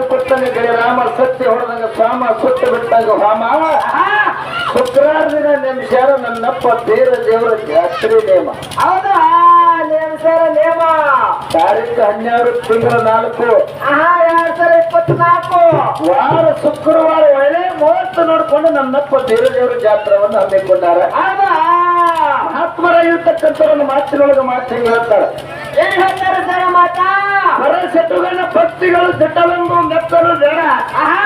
ಕೊಟ್ಟನೆ ಗೆಳೆ ರಾಮ ಸತ್ಯ ಹೊಡೆದಂಗ ಸ್ವಾಮ ಸುತ್ತ ಬಿಟ್ಟಂಗ ಹಾಮ ಶುಕ್ರವಾರ ದಿನ ನಿಮಿಷಾರ ನನ್ನಪ್ಪ ಬೇರ ದೇವರ ಜಾತ್ರೆ ನೇಮ. ಹೌದಾ? ನೇಮ ಸರ ನೇಮ. ತಾರೀಕು ಹನ್ನೆರಡು ತಿಂಗಳ ನಾಲ್ಕು. ಎರಡ್ ಸಾವಿರ ಇಪ್ಪತ್ನಾಲ್ಕು. ವಾರ ಶುಕ್ರವಾರ ಒಳ್ಳೆ ಮೂವತ್ತು ನೋಡ್ಕೊಂಡು ನನ್ನಪ್ಪ ಬೇರೆ ದೇವರ ಜಾತ್ರೆಯನ್ನು ಹಮ್ಮಿಕೊಂಡಾರ. ಹೌದಾ? ಮಹಾತ್ಮರಾಗಿರ್ತಕ್ಕಂಥವ್ರನ್ನ ಮಾತಿನೊಳಗೆ ಮಾತು ಹೇಳ್ತಾರೆ? ಏನ್ ಹೇಳ್ತಾರೆ ಸರ ಮಾತಾ? ಪರಸೆಟ್ಟುಗನ ಭಕ್ತಿಗಳು ದಿಟ್ಟವೆಂದು ಮೆತ್ತಲು ಬೇಡ. ಆಹಾ!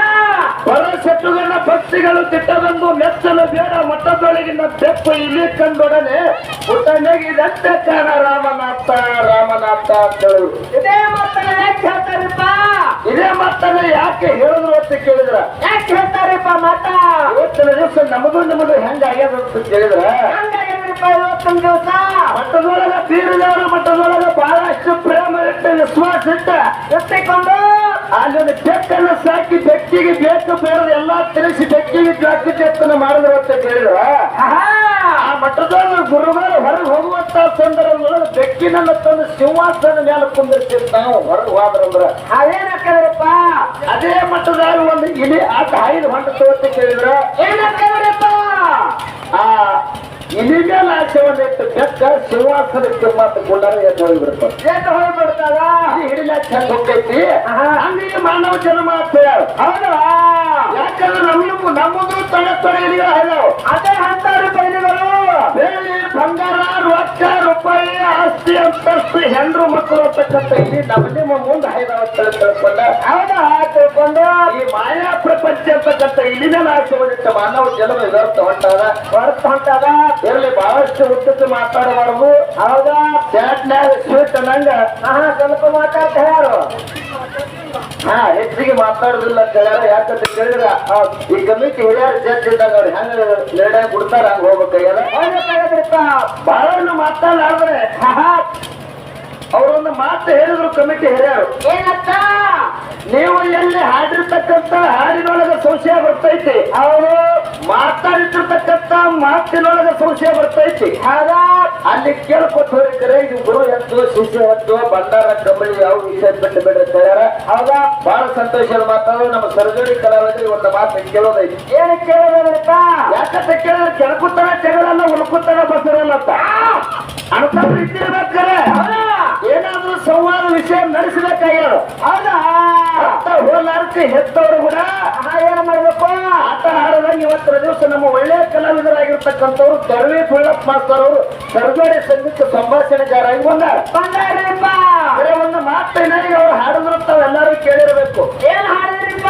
ಪಕ್ಷಿಗಳು ಭಕ್ತಿಗಳು ದಿಟ್ಟವೆಂದು ಮೆತ್ತಲು ಬೇಡ. ಮಠದೊಳಗಿನ ಬೆಪ್ಪು ಇಲ್ಲಿ ಕಂಡೊಡನೆ ಪುಟ್ಟನೆಗಿದಂತೆ ಕಾಣ ರಾಮನಾಥ ರಾಮನಾಥ ಅಂತ ಹೇಳಿದ್ರು ಇದೇ ಮತ್ತನ ಯಾಕೆ ಹೇಳ್ತಾರಪ್ಪ? ಇದೇ ಮತ್ತನ ಯಾಕೆ ಹೇಳಿದ್ರು ಅಂತ ಕೇಳಿದ್ರ? ಯಾಕೆ ಹೇಳ್ತಾರಪ್ಪ ಮಾತಾ? ಇವತ್ತಿನ ದಿವಸ ನಮಗೂ ನಮಗೂ ಹೆಂಗ ಆಗ್ಯದ ಅಂತ ಕೇಳಿದ್ರ ದಿವಸ ಬೀರದವರು ಬಹಳಷ್ಟು ಪ್ರೇಮ ಇಟ್ಟು ವಿಶ್ವಾಸ ಇಟ್ಟ ಎತ್ತಿಕೊಂಡು ಅಲ್ಲೊಂದು ಬೆಕ್ಕನ್ನು ಸಾಕಿ ಬೆಕ್ಕಿಗೆ ಬೇಕು ಬೇರೆ ಎಲ್ಲಾ ತಿಳಿಸಿ ಬೆಕ್ಕಿಗೆ ಜಾತಿ ಚೇತನ ಮಾಡಿದ್ರು ಅಂತ ಕೇಳಿದ್ರ ಆ ಮಠದೊಳಗ ಗುರುಗಳು ಹೊರಗೆ ಹೋಗುವಂತ ಸಂದರ್ಭದೊಳಗೆ ಬೆಕ್ಕಿನನ್ನ ತಂದು ಸಿಂಹಾಸನ ಮೇಲೆ ಕುಂದಿರ್ತೀವಿ ನಾವು ಹೊರಗೆ ಹೋದ್ರಂದ್ರ ಅದೇನಕ್ಕದ್ರಪ್ಪ ಅದೇ ಮಠದಾಗ ಒಂದು ಇಲಿ ಆಟ ಐದು ಹೊಂಟ ಅಂತ ಕೇಳಿದ್ರ. ಏನಕ್ಕದ್ರಪ್ಪ ಆ ಮೇಲೆ ಕೆಟ್ಟ ಸಿಂಹಾಸನಕ್ಕೆ ಮಾತು ಕೊಂಡಾರ ಎದ್ದು ಹೋಗ್ಬಿಡ್ತಾರೆ ಎದ್ದು ಹೋಗ್ಬಿಡ್ತಾರ ಹಿಡಿಲಾಕ ಚಂದ ಹೋಗ್ತೈತಿ ಆಹಾ. ಮಾನವ ಜನ್ಮ ಅಂತ ಹೇಳ ಹೌದಾ. ಯಾಕಂದ್ರೆ ನಮ್ಮ ನಮ್ಮದು ತಡೆ ತೊಡೆಗಳಿಗೆ ಹಲವು ಅದೇ ಆಸ್ತಿ ಅಂತಸ್ತು ಹೆಂಡ್ರು ಮಕ್ಕಳು ಅಂತಕ್ಕಂಥ ಇಲ್ಲಿ ನಮ್ಮ ನಿಮ್ಮ ಮುಂದೆ ಹೈದರಾಬಾದ್ ತಿಳ್ಕೊಂಡ ಹೌದಾ ತಿಳ್ಕೊಂಡು ಈ ಮಾಯಾ ಪ್ರಪಂಚ ಅಂತಕ್ಕಂಥ ಇಲ್ಲಿನ ನಾಶವಾಗಿಟ್ಟ ಮಾನವ ಜನ್ಮ ಇದರ್ಥ ಹೊಂಟಾದ ಹೊರತು ಹೊಂಟದ ಇಲ್ಲಿ ಬಹಳಷ್ಟು ಉದ್ದಕ್ಕೆ ಮಾತಾಡಬಾರ್ದು. ಹೌದಾ? ಸ್ವೀಟ್ ನಂಗ ಹಾ ಸ್ವಲ್ಪ ಮಾತಾಡ್ತಾ ಹಾ ಹೆಚ್ಚಿಗೆ ಮಾತಾಡುದಿಲ್ಲ ಕೇಳ್ಯಾರ ಯಾಕಂತ ಕೇಳಿದ್ರ ಈ ಕಮಿಟಿ ಹಿರಿಯರ ಜಡ್ಜ್ ಇದ್ದಾಗ ಅವ್ರು ಹೆಂಗ ನಿರ್ಣಯ ಕೊಡ್ತಾರ ಹಂಗ ಹೋಗ್ಬೇಕಾಗ್ಯದ? ಬಹಳ ಹಾ ಅವರೊಂದು ಮಾತು ಹೇಳಿದ್ರು ಕಮಿಟಿ ಹಿರಿಯರು. ಏನತ್ತ ನೀವು ಎಲ್ಲಿ ಹಾಡಿರ್ತಕ್ಕಂತ ಹಾಡಿನೊಳಗ ಸಂಶಯ ಬರ್ತೈತಿ. ಅವರು ಮಾತಾಡಿಟ್ಟಿರ್ತಕ್ಕಂಥ ಮಾತಿನೊಳಗೆ ಸಂಶಯ ಬರ್ತೈತಿ. ಅಲ್ಲಿ ಕೇಳ್ಕೊಟ್ಟು ಹೋಗ್ತಾರೆ ಇದು ಗುರು ಎತ್ತು ಶಿಷ್ಯ ಎತ್ತು ಬಂಡಾರ ಕಂಬಳಿ ಯಾವ ವಿಷಯ ಬಿಟ್ಟು ಬಿಡ್ರಿ ಹೌದಾ ಬಹಳ ಸಂತೋಷದ ಮಾತಾಡೋ ನಮ್ಮ ಸರ್ಜರಿ ಕಲಾವಿದ್ರೆ ಒಂದು ಮಾತು ಕೇಳೋದೈತಿ. ಏನು ಕೇಳೋದಂತ ಯಾಕಂತ ಕೇಳಿದ್ರೆ ಕೆಳಕುತ್ತಾನ ಜಗಳಲ್ಲ ಉಳ್ಕುತ್ತಾನ ಬಸರಲ್ಲ ಅಂತ. ಇದ್ದಿರ್ಬೇಕಾರೆ ಹೌದಾ? ಏನಾದ್ರೂ ಸಂವಾದ ವಿಷಯ ನಡೆಸಬೇಕಾಗ್ಯಾರ ಹೌದಾ? ಅತ್ತ ಹೆತ್ತವರು ಕೂಡ ಏನ್ ಮಾಡ್ಬೇಕು. ಆಟ ಆಡೋದಾಗ ಇವತ್ತರ ದಿವಸ ನಮ್ಮ ಒಳ್ಳೆಯ ಕಲಾವಿದರಾಗಿರ್ತಕ್ಕಂಥವ್ರು ದರ್ವಿ ಬೀಳಪ್ಪ ಮಾಸ್ತರ್ ಅವರು ಸರ್ಜೋಡಿ ಸಂಗೀತ ಸಂಭಾಷಣೆಗಾರಾಗಿ ಬಂದಾರ ಒಂದು ಮಾತೇನ ಏನಾಗಿ ಅವ್ರು ಹಾಡಿದ್ರು ತಾವೆಲ್ಲರೂ ಕೇಳಿರ್ಬೇಕು. ಏನ್ ಹಾಡಿದ್ರಿಪ್ಪ?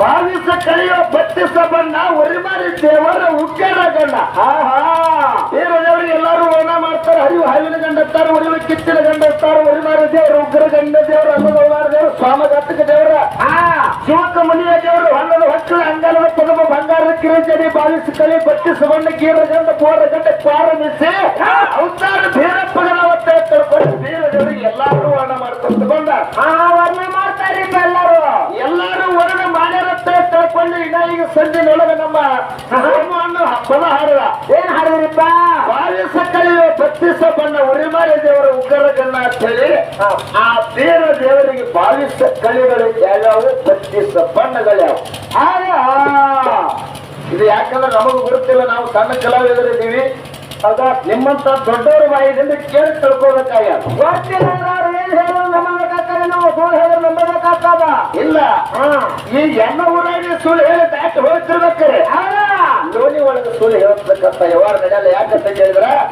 ಭಾವಿಸ ಕಲಿಯೋ ಬತ್ತಿಸ ಬಣ್ಣ ಒರಿಮಾರಿ ದೇವರ ಉಕ್ಕೇರ ಗಂಡ. ಆಹಾ ದೇವರದೇವರಿಗೆ ಎಲ್ಲರೂ ವರ್ಣ ಮಾಡ್ತಾರೆ. ಹರಿವು ಹಾವಿನ ಗಂಡತ್ತಾರೆ ಒರಿವ ಕಿತ್ತಿನ ಒರಿ ಒರಿಮಾರಿ ದೇವರು ಉಗ್ರ ಗಂಡ ದೇವರು ಅನ್ನದವರ ದೇವರು ಸ್ವಾಮಘಾತಕ ದೇವರ ಭಾವಿಸ ಕಲಿ ಬತ್ತಿಸ ಬಣ್ಣ ಗೀರ ಗಂಡ ಬೋರ ಗಂಡ ಪ್ರಾರಂಭಿಸಿ ಅವತಾರ ಭೀರಪ್ಪಗನವತ್ತ ತಿಳ್ಕೊಂಡು ಬೇರೆ ದೇವರಿಗೆ ಎಲ್ಲಾರು ವರ್ಣ ಮಾಡ್ಕೊಂಡು ಬಂದ ಆ ವರ್ಣ ಮಾಡ್ತಾರೆ ಎಲ್ಲಾರು. ಎಲ್ಲಾರು ವರ್ಣ ಮಾಡ್ಯಾರತ್ತ ತಿಳ್ಕೊಂಡು ಇನ್ನ ಈಗ ಸಂಜೆನೊಳಗೆ ನಮ್ಮ ಅನ್ನೋ ಪದ ಹಾಡದ. ಏನ್ ಹಾಡಿದ್ರಿಪ್ಪ? ಬಾವಿಸ ಕಲಿಯುವ ಬತ್ತಿಸ ಬಣ್ಣ ಉರಿಮಾರಿ ದೇವರ ಉಗ್ರ ಗಣ್ಣ ಅಂತ ಹೇಳಿ ಆ ಬೇರೆ ದೇವರಿಗೆ ಬಾಲಿಸ ಕಲಿಗಳು ಯಾವ್ಯಾವು ಬತ್ತಿಸ ಬಣ್ಣಗಳು ಹೌದಾ ಇದು ಯಾಕಂದ್ರೆ ನಮಗೂ ಗೊತ್ತಿಲ್ಲ, ನಾವು ಸಣ್ಣ ಕಲಾವಿದರಿದ್ದೀವಿ ಅದ ನಿಮ್ಮಂತ ದೊಡ್ಡವರ ಬಾಯಿದಿಂದ ಕೇಳಿ ಹೇಳಿದ್ರು ಹೇಳಿದ್ರು ನಂಬಬೇಕಾಗ್ತದ ಇಲ್ಲ. ಈ ಎಣ್ಣ ಊರಾಗಿ ಸುಳ್ಳು ಹೇಳಿ ಬ್ಯಾಟ್ ಹೋಗ್ತಿರ್ಬೇಕಾರೆ? ಲೋನಿ ಒಳಗೆ ಸುಳ್ಳು ಹೇಳ್ಬೇಕಂತ ಯಾವಾಗ ನಡೆಯಲ್ಲ ಯಾಕಂತ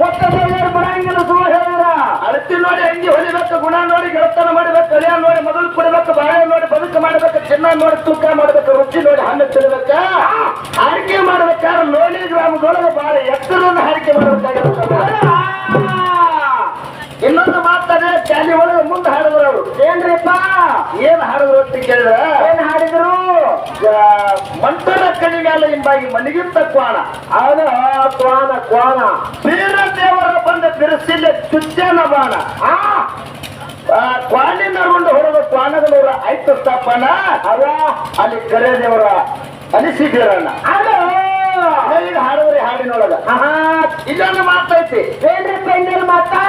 ಗೊತ್ತಿಲ್ಲ ಬರಂಗಿಲ್ಲ ಸುಳ್ಳು ಹೇಳಿದ್ರ ಅಳತಿ ನೋಡಿ, ಅಂಗಿ ಹೊಲಿಬೇಕು, ಗುಣ ನೋಡಿ ಗೆಳತನ ಮಾಡಬೇಕು ಕಲಿಯ ನೋಡಿ ಮೊದಲು ಕೊಡ್ಬೇಕು, ಬಾಳೆ ನೋಡಿ, ಬದುಕು ಮಾಡಬೇಕು, ಚಿನ್ನ ನೋಡಿ, ತೂಕ ಮಾಡಬೇಕು, ರುಚಿ ನೋಡಿ, ಹಣ್ಣು ಮಾಡ್ಬೇಕಾದ್ರೆ ಗ್ರಾಮದೊಳಗೆ ಬಹಳ ಎತ್ತರವನ್ನು ಹರಿಕೆ ಮಾಡಬೇಕಾಗಿರುತ್ತದೆ ಇನ್ನೊಂದು ಮಾತದೆ ಚಾಲಿ ಒಳಗೆ ಮುಂದೆ ಹಾಡಿದ್ರು ಅವರು ಏನ್ರಿಪ್ಪ? ಏನ್ ಹಾಡಿದ್ರು ಅಂತ ಕೇಳಿದ್ರ ಏನ್ ಹಾಡಿದ್ರು? ಮಂಟನ ಕಣಿಗಾಲ ಹಿಂಬಾಗಿ ಮನಿಗಿಂತ ಕ್ವಾಣ. ಹೌದು ಕ್ವಾಣ ಕ್ವಾಣ. ಬೀರ ದೇವರ ಬಂದ ಬಿರುಸಿಲ್ಲ ಚುಚ್ಚನ ಬಾಣ. ಆ! ಕ್ವಾಣಿನ ರುಂಡು ಹೊಡೆದ ಕ್ವಾಣಗಳವರ ಆಯ್ತು ಸ್ಥಾಪನ ಅದ ಅಲ್ಲಿ ಕರೆ ದೇವರ ಅನಿಸಿದ್ದೀರಣ್ಣ ಅದು ಹಾಡಿದ್ರೆ ಹಾಡಿನೊಳಗ. ಇದೊಂದು ಮಾತೈತಿ. ಏನ್ರಿಪ್ಪ ಇನ್ನೇನು ಮಾತಾ?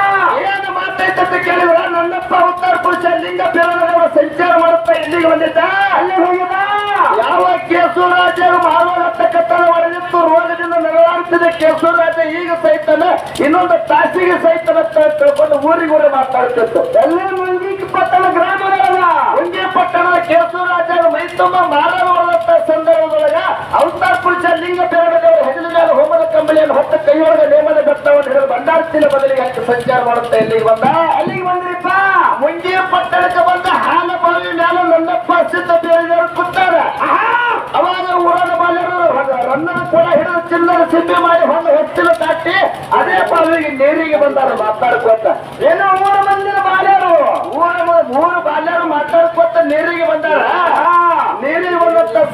ಏನು ಮಾತೈತೆ ಅಂತ ಕೇಳಿದ್ರ ನನ್ನಪ್ಪ ಉತ್ತರ ಪುರುಷ ಲಿಂಗ ಬೇರದವರ ಸಂಚಾರ ಮಾಡುತ್ತಾ ಇಲ್ಲಿ ಎಲ್ಲಿಗೆ ಬಂದಿದ್ದ? ಅಲ್ಲಿ ಹೋಗಿದ ಯಾವ ಕೇಸೂರಾಜ ಮಾರುವಂತ ಕತ್ತಲ ಹೊಡೆದಿತ್ತು ರೋಗದಿಂದ ಕೇಸು ರಾಜ ಈಗ ಸಹಿತನ ಇನ್ನೊಂದು ತಾಸಿಗೆ ಸಹಿತನ ಅಂತ ತಿಳ್ಕೊಂಡು ಊರಿಗೆ ಊರಿಗೆ ಮಾತಾಡ್ತಿತ್ತು. ಎಲ್ಲಿ? ಮುಂಗಿ ಪಟ್ಟಣ ಗ್ರಾಮಗಳಲ್ಲ ಹುಂಗಿ ಪಟ್ಟಣದ ಕೇಸೂರಾಜ ಮೈ ಮೈಸೂರು ಮಾರಾಟ ಸಂದರ್ಭದೊಳಗ ಅವತಾರ ಪುರುಷ ಲಿಂಗ ಹೆಗಲಿನ ಹೋಮದ ಹತ್ತು ಕೈಯೊಳಗೆ ನೇಮದ ಬೆಟ್ಟವನ್ನು ಹಿಡಿದು ಬಂಡಾರತಿನ ಬದಲಿಗೆ ಹಾಕಿ ಸಂಚಾರ ಮಾಡುತ್ತಾ ಇಲ್ಲಿ ಬಂದ? ಅಲ್ಲಿಗೆ ಬಂದ್ರಿಪ್ಪ. ಮುಂಜಿಯ ಪಟ್ಟಣಕ್ಕೆ ಬಂದ ಹಾಲ ಬಾವಿ ಮ್ಯಾಲ ನನ್ನಪ್ಪ ಸಿದ್ಧ ಬೇರೆಯವರು ಕೂತಾರ ಅವಾಗ ಊರನ ಬಾಲ್ಯರು ರನ್ನ ಕೂಡ ಹಿಡಿದು ಚಿಲ್ಲರ ಸಿದ್ಧಿ ಮಾಡಿ ಹೊಂದು ಹೆಚ್ಚಿನ ದಾಟಿ ಅದೇ ಬಾವಿಗೆ ನೀರಿಗೆ ಬಂದಾರ ಮಾತಾಡ್ಕೊತ. ಏನೋ ಮೂರು ಮಂದಿರ ಬಾಲ್ಯರು? ಊರ ಮೂರು ಬಾಲ್ಯರು ಮಾತಾಡ್ಕೊತ ನೀರಿಗೆ ಬಂದಾರ.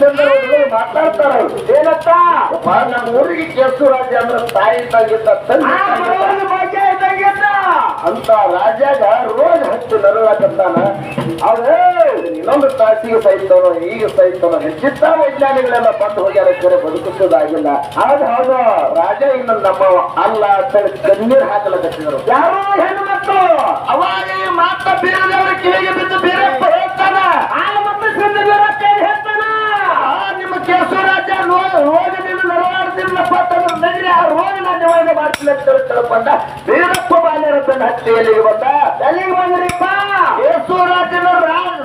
ಸಂದರ್ಭದಲ್ಲಿ ಮಾತಾಡ್ತಾರ ಏನತ್ತ ನಮ್ಮ ಊರಿಗೆ ಕೇಸು ರಾಜ್ಯ ಅಂದ್ರೆ ತಾಯಿ ತಂಗಿದ್ದ. ಅಂತ ರಾಜ್ಯಾಗ ರೋಗ ಹಚ್ಚಿ ನರಳಾಕತ್ತಾನ ಅದೇ ಇನ್ನೊಂದು ತಾಸಿಗೆ ಸಹಿತವನು ಈಗ ಸಹಿತವನು ಹೆಚ್ಚಿದ್ದ ವೈಜ್ಞಾನಿಗಳೆಲ್ಲ ಬಂದು ಹೋಗ್ಯಾರ ಕರೆ ಬದುಕಿಸೋದಾಗಿಲ್ಲ. ಹೌದು ಹೌದು ರಾಜ ಇನ್ನು ನಮ್ಮ ಅಲ್ಲ ಅಂತೇಳಿ ಕಣ್ಣೀರ್ ಹಾಕಲಕತ್ತಿದ್ರು ಯಾರು ಹೆಣ್ಣು ಮಕ್ಕಳು. ಅವಾಗ ಮಾತ ಬೇರೆ ಕಿವಿಗೆ ಬಿದ್ದು ಬೇರೆ ಹೇಳ್ತಾನ. ಆ ಮತ್ತೆ ಸಿದ್ಧ ಬೀರಕ್ಕ ರೋಗದಿಂದ ನರಳಾಡ್ತಿರ್ಲಪ್ಪ ಅಂತಂದ್ರೆ ನಗರಿ ಆ ರೋಗ ನಾನು ನಿವಾರಣೆ ಮಾಡ್ತೀನಿ ಅಂತ ತಿಳ್ಕೊಂಡ ವೀರಪ್ಪ ಬಾಲ್ಯರ ತನ್ನ ಹತ್ತಿ ಎಲ್ಲಿಗೆ ಬಂದ. ಎಲ್ಲಿಗೆ ಬಂದ್ರಿಪ್ಪ? ಯೇಸು ರಾಜನ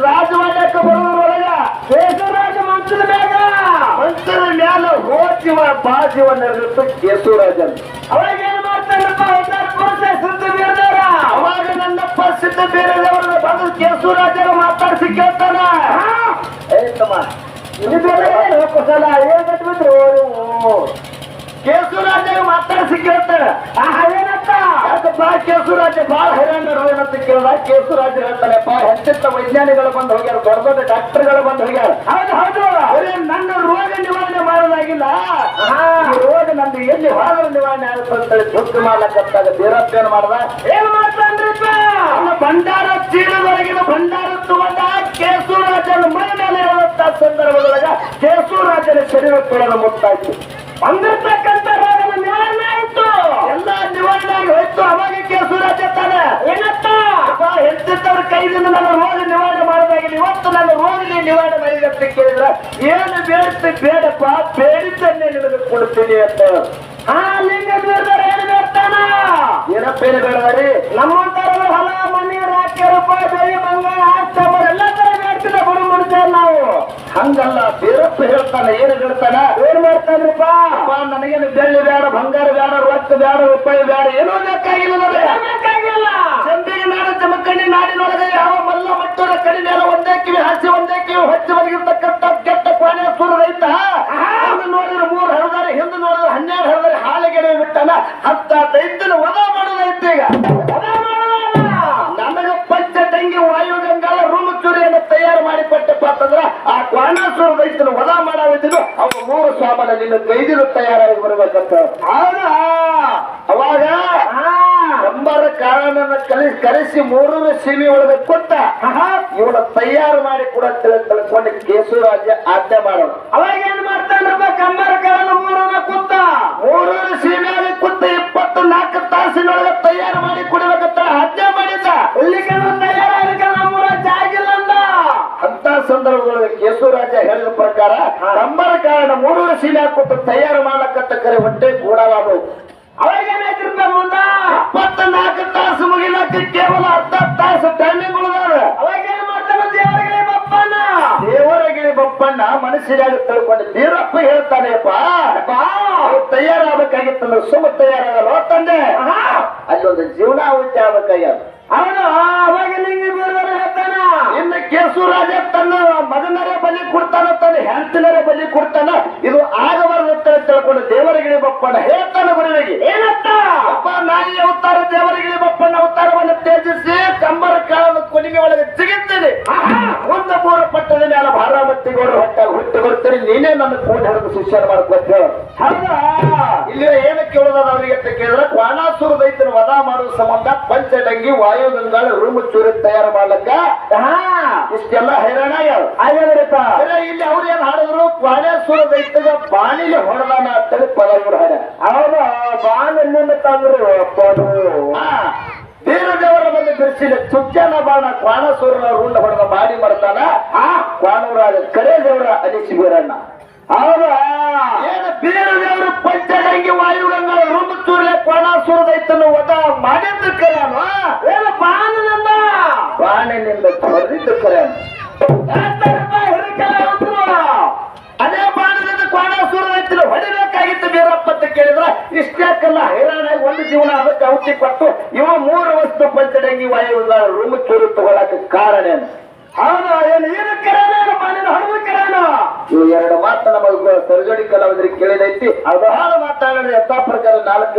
ರಾಜವಾಡಕ್ಕೆ ಬರೋದ್ರೊಳಗ ಕೇಶವರಾಜ ಮಂಚದ ಬೇಗ ಮಂಚದ ಮ್ಯಾಲ ಹೋಜಿವ ಬಾಜಿವ ನಡೆದಿತ್ತು ಕೇಸುರಾಜನ್ ಅವಾಗ ಏನ್ ಮಾಡ್ತಾರಪ್ಪ? ಸಿದ್ಧ ಬೀರದವರ. ಅವಾಗ ನನ್ನ ಪರಿಸ್ಥಿತಿ ಬೇರೆದವ್ರನ್ನ ಬಂದು ಕೇಸುರಾಜನ ಮಾತಾಡಿಸಿ ಕೇಳ್ತಾನ. ಏ ತಮ್ಮ ಇದು ಬೇರೆ ಕುಶಲ ಏನ್ ಕಟ್ಬಿಟ್ರು ಮಾತ್ರ ಸಿಕ್ಕಿರುತ್ತೆ ಆ ಏನತ್ತ ಯಾಕಪ್ಪ ಕೇಸುರಾಜ ಬಾಳ ಹೈರಾಣರು ಏನಂತ ಕೇಳಿದ? ಕೇಸುರಾಜ ಹೇಳ್ತಾನೆಪ್ಪ ಹೆಚ್ಚೆತ್ತ ವೈಜ್ಞಾನಿಗಳು ಬಂದು ಹೋಗ್ಯಾರ ದೊಡ್ಡ ದೊಡ್ಡ ಡಾಕ್ಟರ್ಗಳು ಬಂದು ಹೋಗ್ಯಾರ. ಹೌದು ಹೌದು. ಬರೀ ನನ್ನ ರೋಗ ನಿವಾರಣೆ ಮಾಡೋದಾಗಿಲ್ಲ. ರೋಗ ನಂದು ಎಲ್ಲಿ ಹೊರ ನಿವಾರಣೆ ಆಗುತ್ತೆ ಅಂತೇಳಿ ದುಃಖ ಮಾಡ್ಲಕ್ಕಂತಾಗ ಬೀರಪ್ಪ ಏನ್ ಮಾಡ್ದ? ಏನ್ ಮಾಡ್ತಾನ್ರಿಪ್ಪ ಭಂಡಾರ ಚೀಲದೊಳಗಿನ ಭಂಡಾರ ತಗೊಂಡ ಕೇಸುರಾಜನ ಮೈ ಮೇಲೆ ಇರುವಂತ ಸಂದರ್ಭದೊಳಗ ಕೇಸುರಾಜನ ರಾಜನ ತೊಳೆದ ಮುಟ್ಟಾಯ್ತು ಬಂದಿರ್ತಕ್ಕಂತ ರೋಗದ ನಿವಾರಣೆ ಆಯ್ತು. ಎಲ್ಲ ನಿವಾರಣೆ ಆಗಿ ಹೋಯ್ತು. ಅವಾಗ ಕೇಸುರಾಜ ತಾನೆ. ಏನತ್ತ ಎಂತಿದ್ದವ್ರ ಕೈದಿಂದ ನನ್ನ ರೋಗ ನಿವಾರಣೆ ಮಾಡೋದಾಗಿಲ್ಲ ಇವತ್ತು ನನ್ನ ರೋಗ ನೀ ನಿವಾರಣೆ ಮಾಡಿದೆ ಅಂತ ಕೇಳಿದ್ರ ಏನು ಬೇಡ್ತಿ ಬೇಡಪ್ಪ ಬೇಡಿದ್ದನ್ನೇ ನಿಮಗೆ ಕೊಡ್ತೀನಿ ಅಂತ. ಆ ಲಿಂಗ ಬೀರದವ್ರು ಏನು ಬೇಡ್ತಾನ ಏನಪ್ಪ ಏನು ಬೇಡವರಿ ನಮ್ಮಂತರ ಹಂಗಲ್ಲ ಬೇರಪ್ಪ ಹೇಳ್ತಾನೆ ಏನು ಹೇಳ್ತಾನ? ಏನ್ ಮಾಡ್ತಾನಪ್ಪ? ಅಪ್ಪ ನನಗೇನು ಬೆಳ್ಳಿ ಬೇಡ ಬಂಗಾರ ಬೇಡ ರೊಕ್ಕ ಬೇಡ ರೂಪಾಯಿ ಬೇಡ ಏನೋ ಬೇಕಾಗಿಲ್ಲ ನನಗೆ. ಏನ್ ಬೇಕಾಗಿಲ್ಲ. ಚಂದಿಗೆ ನಾಡ ಚಮಕಣ್ಣಿ ನಾಡಿನೊಳಗೆ ಯಾವ ಅವ ಮೂರು ಸ್ವಾಮನ ನಿನ್ನ ಕೈದಿರು ತಯಾರಾಗಿ ಬರ್ಬೇಕಂತ. ಅವಾಗ ಆ. ಎಂಬರ ಕಾರಣನ ಕಲಿ ಕರೆಸಿ ಮೂರರ ಸೀಮೆ ಒಳಗೆ ಕೊಟ್ಟ. ಇವಳ ತಯಾರು ಮಾಡಿ ಕೂಡ ತಿಳ್ಕೊಂಡು ಕೇಸುರಾಜ ಆಜ್ಞೆ ಮಾಡೋಣ ಅವಾಗ ಏನ್ ಮಾಡ್ತಾನಪ್ಪ ಕಂಬರ ಕಾರಣ ಮೂರನ ಕೂತ ಮೂರರ ಸೀಮೆಯಲ್ಲಿ ಕುತ್ತ ಇಪ್ಪತ್ತು ನಾಲ್ಕು ತಾಸಿನೊಳಗೆ ಪ್ರಕಾರ ನಂಬರ ಕಾರಣ ಮೂರರ ಸೀಲೆ ಹಾಕೊಟ್ಟು ತಯಾರು ಮಾಡ್ಲಕ್ಕಂತ ಕರೆ ಹೊಟ್ಟೆ ಕೂಡಲಾದು ಅವಾಗ ಏನಾಯ್ತಿರ್ಪ ಮುಂದ ಇಪ್ಪತ್ನಾಲ್ಕು ತಾಸು ಮುಗಿಲಕ್ಕೆ ಕೇವಲ ಅರ್ಧ ತಾಸು ಟೈಮಿಂಗ್ ಉಳಿದಾವೆ. ಅವಾಗ ಬಪ್ಪಣ್ಣ ಮಾಡ್ತಾನ ದೇವರಿಗೆ ಬಪ್ಪನ ದೇವರಗಿಳಿ ಬಪ್ಪಣ್ಣ ಮನಸ್ಸಿನಾಗ ತಿಳ್ಕೊಂಡು ಬೀರಪ್ಪ ಹೇಳ್ತಾನೆಪ್ಪ. ತಯಾರಾಗಬೇಕಾಗಿತ್ತಂದ್ರೆ ಸುಮ್ಮ ತಯಾರಾಗಲ್ಲ ತಂದೆ. ಅಲ್ಲೊಂದು ಜೀವನ ಉಂಟೆ ಆಗ್ಬೇಕಾಗ್ಯದ ಅವನು ಅವಾಗ ಇನ್ನು ಕೇಸುರಾಜ ತನ್ನ ಮಗನರೇ ಬಲಿ ಕೊಡ್ತಾನ, ತನ್ನ ಹೆಂಡತಿನರೇ ಬಲಿ ಕೊಡ್ತಾನ, ಇದು ಆಗಬಾರದು ಅಂತ ತಿಳ್ಕೊಂಡು ದೇವರಗಿಳಿ ಬಪ್ಪಣ್ಣ ಹೇಳ್ತಾನ ಗುರುವಿಗೆ, ಏನತ್ತ? ಅಪ್ಪ, ನಾಯಿ ಅವತಾರ ದೇವರಗಿಳಿ ಬಪ್ಪಣ್ಣ ಅವತಾರವನ್ನು ತ್ಯಜಿಸಿ, ಕಂಬರ ಕಾಲದ ಕೊಲಿಗೆ ಒಳಗೆ ಸಿಗುತ್ತೇನೆ ಒಂದು ಮೂರು ಪಟ್ಟದ ಮೇಲೆ ಭಾರಾಮತಿ ಗೌಡರು ಹೊಟ್ಟಾಗ ಹುಟ್ಟಿ ಬರ್ತೀನಿ ನೀನೇ ನನ್ನ ಕೂಡಿ ಹಿಡಿದು ಶಿಷ್ಯನ ಮಾಡ್ಕೊತ ಹೌದಾ? ಇಲ್ಲಿ ಏನು ಕೇಳೋದ ಅವರಿಗೆ ಅಂತ ಕೇಳಿದ್ರೆ ಕ್ವಾಣಾಸುರ ದೈತನ ವಧ ಮಾಡುವ ಸಂಬಂಧ ಪಂಚಡಂಗಿ, ವಾಯುಗಂಗಾಳ ರೂಮು ಚೂರಿ ತಯಾರು ಮಾಡ್ಲಕ್ಕ. ಹಾ ಇಷ್ಟೆಲ್ಲ ಹೈರಾಣ ಆಗ್ಯದ್ರಿಪ್ಪ ಇಲ್ಲಿ ಅವ್ರು ಏನ್ ಹಾಡಿದ್ರು? ಕ್ವಾಣಾಸುರ ದೈತ್ಯದ ಬಾಣಿಲಿ ಹೊಡೆದಾನ ಅಂತೇಳಿ ಪದ ಇವ್ರು ಹಾಡ ಬಾಣ ಬಾನ್ ತಂದ್ರು ಅಪ್ಪದು. ದೇವರ ಬಂದು ಬಿಡಿಸಿಲ್ಲ ಚುಚ್ಚನ ಬಾಣ ಕ್ವಾಣಾಸುರನ ರುಂಡ ಹೊಡೆದ ಬಾಡಿ ಮಾಡ್ತಾನ ಆ. ಕ್ವಾಣೂರ ಕರೆ ದೇವರ ಅನಿಸಿ ಬೀರಣ್ಣ ಬೀರ ದೇವರು ಪಂಚಗಂಗಿ ವಾಯುಗಂಗಳ ರೂಮತ್ತೂರ್ಲೆ ಕ್ವಾಣಾಸುರದೈತನ್ನು ವದ ಮಾಡಿದ್ದು ಕರೆಯನು ಏನು ಬಾಣದಿಂದ ಬಾಣಿನಿಂದ ಹೊಡೆದಿದ್ದು ಕರೆಯನು ಅದೇ ಬಾಣದಿಂದ ಕ್ವಾಣಾಸುರದೈತನ್ನು ಹೊಡಿಬೇಕಾಗಿತ್ತು ಬೀರಪ್ಪ ಅಂತ ಕೇಳಿದ್ರ ಇಷ್ಟಕ್ಕೆಲ್ಲ ಹೈರಾಣಾಗಿ ಒಂದು ಜೀವನ ಅದಕ್ಕೆ ಔಷಧಿ ಕೊಟ್ಟು ಇವ ಮೂರು ವಸ್ತು ಪಂಚಡಂಗಿ ವಾಯುಗಳ ಚೂರು ತಗೊಳಕ್ಕೆ ಕಾರಣ ಏನು? ಹೌದಾ ಏನು ಏನು ಕರೆಯಲ್ಲ ಬಾಣಿನ ಹಣದ ಕರೆಯಲ್ಲ ಇವು ಎರಡು ಮಾತು ನಮ್ಮ ಸರ್ಜೋಡಿ ಕಲಾವಿದರಿಗೆ ಕೇಳಿದೈತಿ. ಅದು ಹಾಳು ಮಾತಾಡಿದ್ರೆ ಯಥಾ ಪ್ರಕಾರ ನಾಲ್ಕು